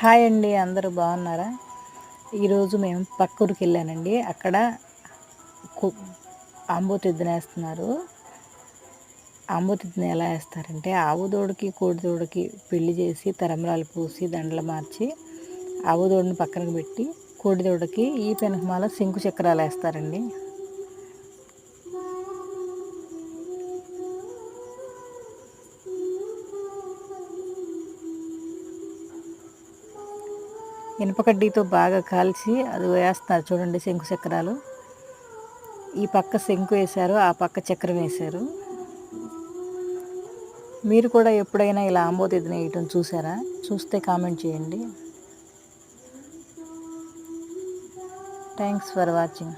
Hi అండి అందరూ బాగున్నారా? ఈరోజు మేము పక్కూరికి వెళ్ళానండి. అక్కడ ఆంబోతిద్దున వేస్తున్నారు. ఆంబోతిద్దున ఎలా వేస్తారంటే ఆవు దూడకి కోడి దూడకి పెళ్ళి చేసి తరంబరాలు పూసి దండలు మార్చి ఆవు దూడని పక్కన పెట్టి కోడి దూడకి ఈ పెనకమాల శంకు చక్రాలు వేస్తారండి. ఇనుపకడ్డీతో బాగా కాల్చి అది వేస్తున్నారు చూడండి శంకు చక్రాలు. ఈ పక్క శంకు వేశారు ఆ పక్క చక్రం వేశారు. మీరు కూడా ఎప్పుడైనా ఇలా ఆంబోతిద్దిన వేయటం చూసారా? చూస్తే కామెంట్ చేయండి. Thanks for watching